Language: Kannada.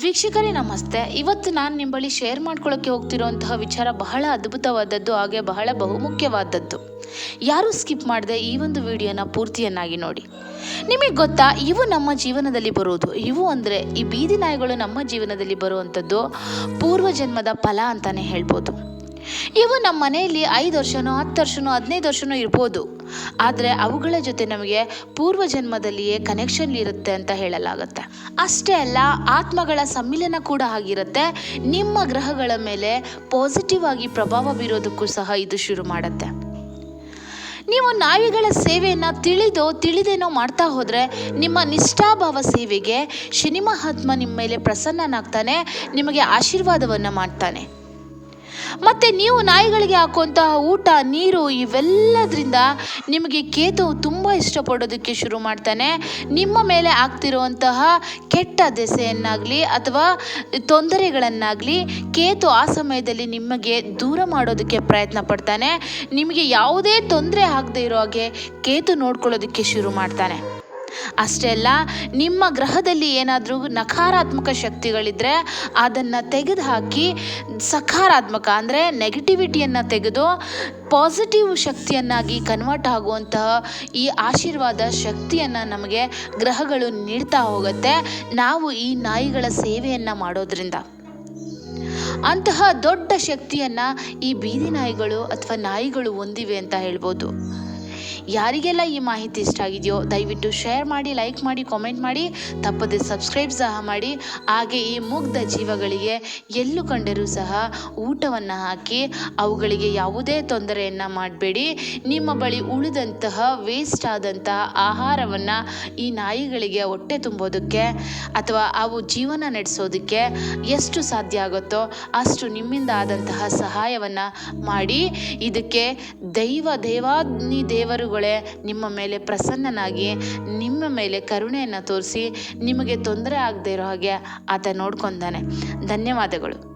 ವೀಕ್ಷಕರೇ, ನಮಸ್ತೆ. ಇವತ್ತು ನಾನು ನಿಮ್ಮ ಬಳಿ ಶೇರ್ ಮಾಡ್ಕೊಳ್ಳೋಕ್ಕೆ ಹೋಗ್ತಿರುವಂತಹ ವಿಚಾರ ಬಹಳ ಅದ್ಭುತವಾದದ್ದು ಹಾಗೆ ಬಹಳ ಬಹುಮುಖ್ಯವಾದದ್ದು. ಯಾರೂ ಸ್ಕಿಪ್ ಮಾಡದೆ ಈ ಒಂದು ವಿಡಿಯೋನ ಪೂರ್ತಿಯನ್ನಾಗಿ ನೋಡಿ. ನಿಮಗೆ ಗೊತ್ತಾ, ಇವು ನಮ್ಮ ಜೀವನದಲ್ಲಿ ಬರುವುದು ಇವು ಅಂದರೆ ಈ ಬೀದಿ ನಾಯಿಗಳು ನಮ್ಮ ಜೀವನದಲ್ಲಿ ಬರುವಂಥದ್ದು ಪೂರ್ವ ಜನ್ಮದ ಫಲ ಅಂತಲೇ ಹೇಳ್ಬೋದು. ಇವು ನಮ್ಮ ಮನೆಯಲ್ಲಿ ಐದು ವರ್ಷನೋ, ಹತ್ತು ವರ್ಷನೋ, ಹದಿನೈದು ವರ್ಷನೋ ಇರ್ಬೋದು. ಆದರೆ ಅವುಗಳ ಜೊತೆ ನಮಗೆ ಪೂರ್ವ ಜನ್ಮದಲ್ಲಿಯೇ ಕನೆಕ್ಷನ್ ಇರುತ್ತೆ ಅಂತ ಹೇಳಲಾಗುತ್ತೆ. ಅಷ್ಟೇ ಅಲ್ಲ, ಆತ್ಮಗಳ ಸಮ್ಮಿಲನ ಕೂಡ ಆಗಿರುತ್ತೆ. ನಿಮ್ಮ ಗ್ರಹಗಳ ಮೇಲೆ ಪಾಸಿಟಿವ್ ಆಗಿ ಪ್ರಭಾವ ಬೀರೋದಕ್ಕೂ ಸಹ ಇದು ಶುರು ಮಾಡುತ್ತೆ. ನೀವು ನಾಯಿಗಳ ಸೇವೆಯನ್ನು ತಿಳಿದೋ, ತಿಳಿದೇನೋ ಮಾಡ್ತಾ ಹೋದರೆ ನಿಮ್ಮ ನಿಷ್ಠಾಭಾವ ಸೇವೆಗೆ ಶನಿ ಮಹಾತ್ಮ ನಿಮ್ಮ ಮೇಲೆ ಪ್ರಸನ್ನನಾಗ್ತಾನೆ, ನಿಮಗೆ ಆಶೀರ್ವಾದವನ್ನು ಮಾಡ್ತಾನೆ. ಮತ್ತು ನೀವು ನಾಯಿಗಳಿಗೆ ಹಾಕುವಂತಹ ಊಟ, ನೀರು ಇವೆಲ್ಲದರಿಂದ ನಿಮಗೆ ಕೇತು ತುಂಬ ಇಷ್ಟಪಡೋದಕ್ಕೆ ಶುರು ಮಾಡ್ತಾನೆ. ನಿಮ್ಮ ಮೇಲೆ ಆಗ್ತಿರುವಂತಹ ಕೆಟ್ಟ ದೆಸೆಯನ್ನಾಗಲಿ ಅಥವಾ ತೊಂದರೆಗಳನ್ನಾಗಲಿ ಕೇತು ಆ ಸಮಯದಲ್ಲಿ ನಿಮಗೆ ದೂರ ಮಾಡೋದಕ್ಕೆ ಪ್ರಯತ್ನ ಪಡ್ತಾನೆ. ನಿಮಗೆ ಯಾವುದೇ ತೊಂದರೆ ಆಗದೆ ಇರೋ ಹಾಗೆ ಕೇತು ನೋಡ್ಕೊಳ್ಳೋದಕ್ಕೆ ಶುರು ಮಾಡ್ತಾನೆ. ಅಷ್ಟೇ ಅಲ್ಲ, ನಿಮ್ಮ ಗ್ರಹದಲ್ಲಿ ಏನಾದರೂ ನಕಾರಾತ್ಮಕ ಶಕ್ತಿಗಳಿದ್ದರೆ ಅದನ್ನು ತೆಗೆದುಹಾಕಿ ಸಕಾರಾತ್ಮಕ ಅಂದರೆ ನೆಗೆಟಿವಿಟಿಯನ್ನು ತೆಗೆದು ಪಾಸಿಟಿವ್ ಶಕ್ತಿಯನ್ನಾಗಿ ಕನ್ವರ್ಟ್ ಆಗುವಂತಹ ಈ ಆಶೀರ್ವಾದ ಶಕ್ತಿಯನ್ನು ನಮಗೆ ಗ್ರಹಗಳು ನೀಡ್ತಾ ಹೋಗುತ್ತೆ. ನಾವು ಈ ನಾಯಿಗಳ ಸೇವೆಯನ್ನು ಮಾಡೋದ್ರಿಂದ. ಅಂತಹ ದೊಡ್ಡ ಶಕ್ತಿಯನ್ನು ಈ ಬೀದಿ ನಾಯಿಗಳು ಅಥವಾ ನಾಯಿಗಳು ಹೊಂದಿವೆ ಅಂತ ಹೇಳ್ಬೋದು. ಯಾರಿಗೆಲ್ಲ ಈ ಮಾಹಿತಿ ಇಷ್ಟ ಆಗಿದೆಯೋ, ದಯವಿಟ್ಟು ಶೇರ್ ಮಾಡಿ ಲೈಕ್ ಮಾಡಿ ಕಾಮೆಂಟ್ ಮಾಡಿ, ತಪ್ಪದೆ ಸಬ್ಸ್ಕ್ರೈಬ್ ಸಹ ಮಾಡಿ. ಹಾಗೆ ಈ ಮುಗ್ಧ ಜೀವಗಳಿಗೆ ಎಲ್ಲೂ ಕಂಡರೂ ಸಹ ಊಟವನ್ನು ಹಾಕಿ, ಅವುಗಳಿಗೆ ಯಾವುದೇ ತೊಂದರೆಯನ್ನು ಮಾಡಬೇಡಿ. ನಿಮ್ಮ ಬಳಿ ಉಳಿದಂತಹ ವೇಸ್ಟ್ ಆದಂತಹ ಆಹಾರವನ್ನು ಈ ನಾಯಿಗಳಿಗೆ ಹೊಟ್ಟೆ ತುಂಬೋದಕ್ಕೆ ಅಥವಾ ಅವು ಜೀವನ ನಡೆಸೋದಕ್ಕೆ ಎಷ್ಟು ಸಾಧ್ಯ ಆಗುತ್ತೋ ಅಷ್ಟು ನಿಮ್ಮಿಂದ ಆದಂತಹ ಸಹಾಯವನ್ನು ಮಾಡಿ. ಇದಕ್ಕೆ ದೈವ ದೇವಾಗ್ನಿ ದೇವರುಗಳೇ, ನಿಮ್ಮ ಮೇಲೆ ಪ್ರಸನ್ನನಾಗಿ, ನಿಮ್ಮ ಮೇಲೆ ಕರುಣೆಯನ್ನು ತೋರಿಸಿ ನಿಮಗೆ ತೊಂದರೆ ಆಗದೇ ಇರೋ ಹಾಗೆ ಆತ ನೋಡ್ಕೊಂತಾನೆ ಧನ್ಯವಾದಗಳು.